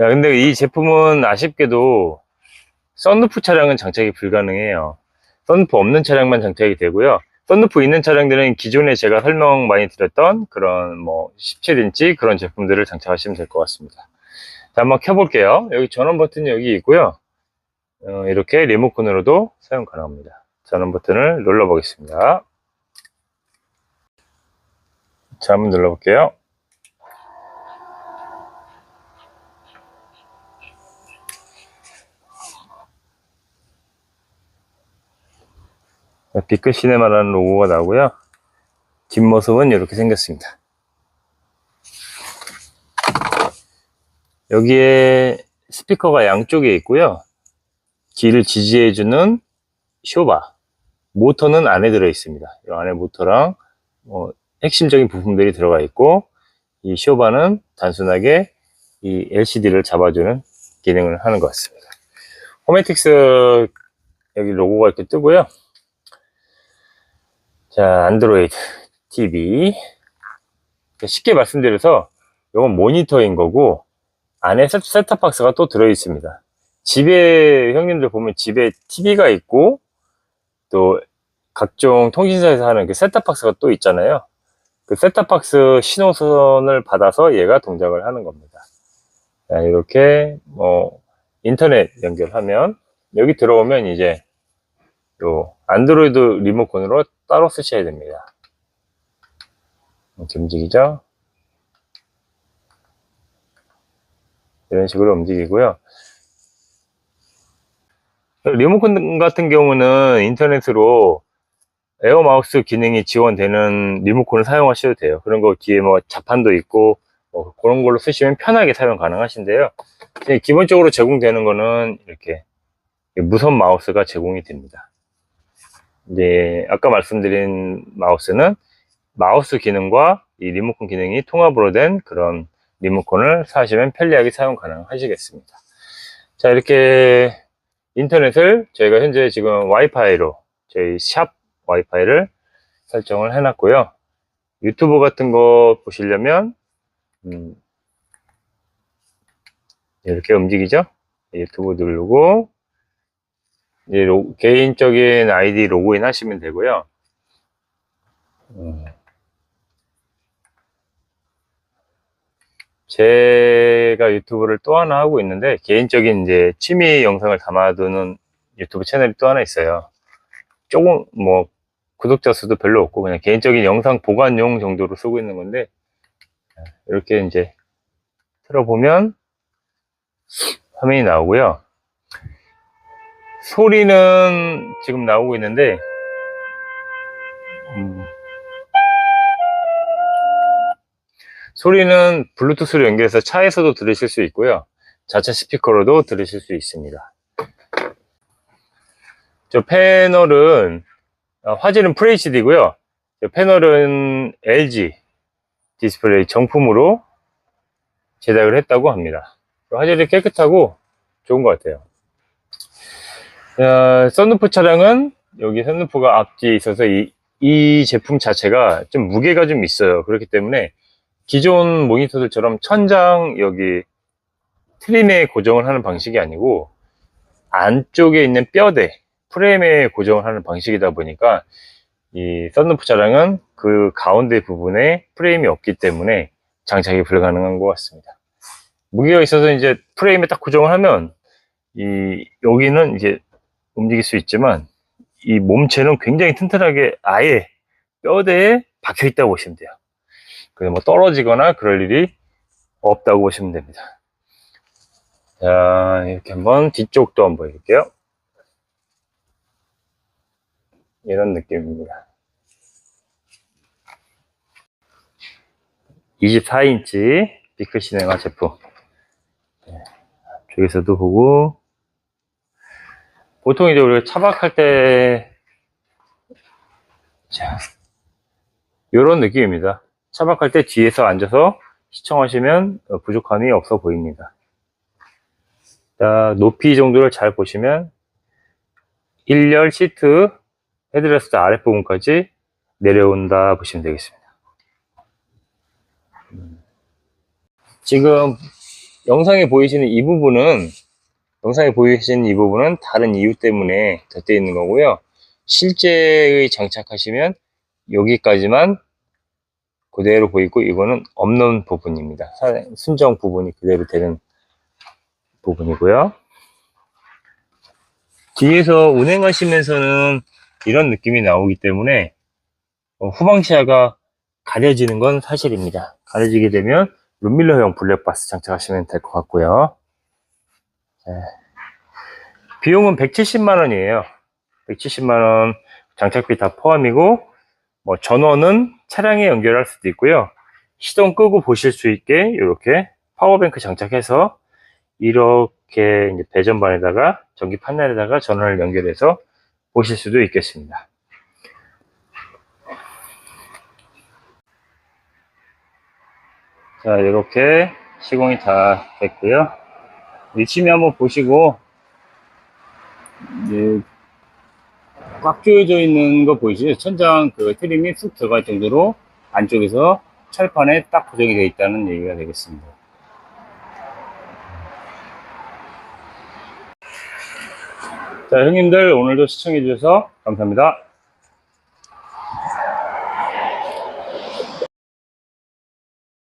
야, 근데 이 제품은 아쉽게도 썬루프 차량은 장착이 불가능해요. 썬루프 없는 차량만 장착이 되고요. 썬루프 있는 차량들은 기존에 제가 설명 많이 드렸던 그런 뭐 17인치 그런 제품들을 장착하시면 될 것 같습니다. 자, 한번 켜볼게요. 여기 전원 버튼이 여기 있고요. 어, 이렇게 리모컨으로도 사용 가능합니다. 전원 버튼을 눌러보겠습니다. 자, 한번 눌러볼게요. 비크 시네마라는 로고가 나오고요. 뒷모습은 이렇게 생겼습니다. 여기에 스피커가 양쪽에 있고요. 길을 지지해주는 쇼바. 모터는 안에 들어 있습니다. 이 안에 모터랑 뭐 핵심적인 부품들이 들어가 있고 이 쇼바는 단순하게 이 LCD를 잡아주는 기능을 하는 것 같습니다. 호메틱스 여기 로고가 이렇게 뜨고요. 자, 안드로이드 TV. 쉽게 말씀드려서 이건 모니터인 거고 안에 셋- 셋탑 박스가 또 들어 있습니다. 집에 형님들 보면 집에 TV가 있고 또 각종 통신사에서 하는 그 셋탑 박스가 또 있잖아요. 그 셋탑 박스 신호선을 받아서 얘가 동작을 하는 겁니다. 자, 이렇게 뭐 인터넷 연결하면 여기 들어오면 이제 요 안드로이드 리모컨으로 따로 쓰셔야 됩니다. 이렇게 움직이죠? 이런 식으로 움직이고요. 리모컨 같은 경우는 인터넷으로 에어 마우스 기능이 지원되는 리모컨을 사용하셔도 돼요. 그런 거 뒤에 뭐 자판도 있고 뭐 그런 걸로 쓰시면 편하게 사용 가능하신데요. 기본적으로 제공되는 거는 이렇게 무선 마우스가 제공이 됩니다. 이제 아까 말씀드린 마우스는 마우스 기능과 이 리모컨 기능이 통합으로 된 그런 리모컨을 사시면 편리하게 사용 가능하시겠습니다. 자, 이렇게 인터넷을 저희가 현재 지금 와이파이로 저희 샵 와이파이를 설정을 해놨고요. 유튜브 같은 거 보시려면 음, 이렇게 움직이죠? 유튜브 누르고 이제 로- 개인적인 아이디 로그인 하시면 되고요. 음. 제가 유튜브를 또 하나 하고 있는데 개인적인 이제 취미 영상을 담아두는 유튜브 채널이 또 하나 있어요. 조금 뭐 구독자 수도 별로 없고 그냥 개인적인 영상 보관용 정도로 쓰고 있는 건데 이렇게 이제 틀어보면 화면이 나오고요. 소리는 지금 나오고 있는데 음, 소리는 블루투스로 연결해서 차에서도 들으실 수 있고요. 자체 스피커로도 들으실 수 있습니다. 저 패널은 어, 화질은 FHD고요. 저 패널은 LG 디스플레이 정품으로 제작을 했다고 합니다. 화질이 깨끗하고 좋은 것 같아요. 어, 썬루프 차량은 여기 썬루프가 앞뒤에 있어서 이, 이 제품 자체가 좀 무게가 좀 있어요. 그렇기 때문에 기존 모니터들처럼 천장 여기 트림에 고정을 하는 방식이 아니고 안쪽에 있는 뼈대 프레임에 고정을 하는 방식이다 보니까 이 썬루프 차량은 그 가운데 부분에 프레임이 없기 때문에 장착이 불가능한 것 같습니다. 무게가 있어서 이제 프레임에 딱 고정을 하면 이 여기는 이제 움직일 수 있지만 이 몸체는 굉장히 튼튼하게 아예 뼈대에 박혀 있다고 보시면 돼요. 그래서 뭐 떨어지거나 그럴 일이 없다고 보시면 됩니다. 자, 이렇게 한번 뒤쪽도 한번 보여드릴게요. 이런 느낌입니다. 24인치 비크 시네마 제품. 네, 쪽에서도 보고, 보통 이제 우리가 차박할 때, 자, 이런 느낌입니다. 차박할 때 뒤에서 앉아서 시청하시면 어, 부족함이 없어 보입니다. 자, 높이 정도를 잘 보시면 1열 시트 헤드레스트 아랫부분까지 내려온다 보시면 되겠습니다. 음. 지금 영상에 보이시는 이 부분은 영상에 보이시는 이 부분은 다른 이유 때문에 덧대어 있는 거고요. 실제의 장착하시면 여기까지만 그대로 보이고 이거는 없는 부분입니다. 사- 순정 부분이 그대로 되는 부분이고요. 뒤에서 운행하시면서는 이런 느낌이 나오기 때문에 어, 후방 시야가 가려지는 건 사실입니다. 가려지게 되면 룸밀러형 블랙박스 장착하시면 될 것 같고요. 네. 비용은 170만 원이에요. 170만 원 장착비 다 포함이고 뭐 전원은 차량에 연결할 수도 있고요. 시동 끄고 보실 수 있게 이렇게 파워뱅크 장착해서 이렇게 이제 배전반에다가 전기 판넬에다가 전원을 연결해서 보실 수도 있겠습니다. 자, 이렇게 시공이 다 됐고요. 열심히 한번 보시고, 이제 꽉 조여져 있는 거 보이시죠? 천장 그 트림이 쑥 들어갈 정도로 안쪽에서 철판에 딱 고정이 되어 있다는 얘기가 되겠습니다. 자, 형님들 오늘도 시청해 주셔서 감사합니다.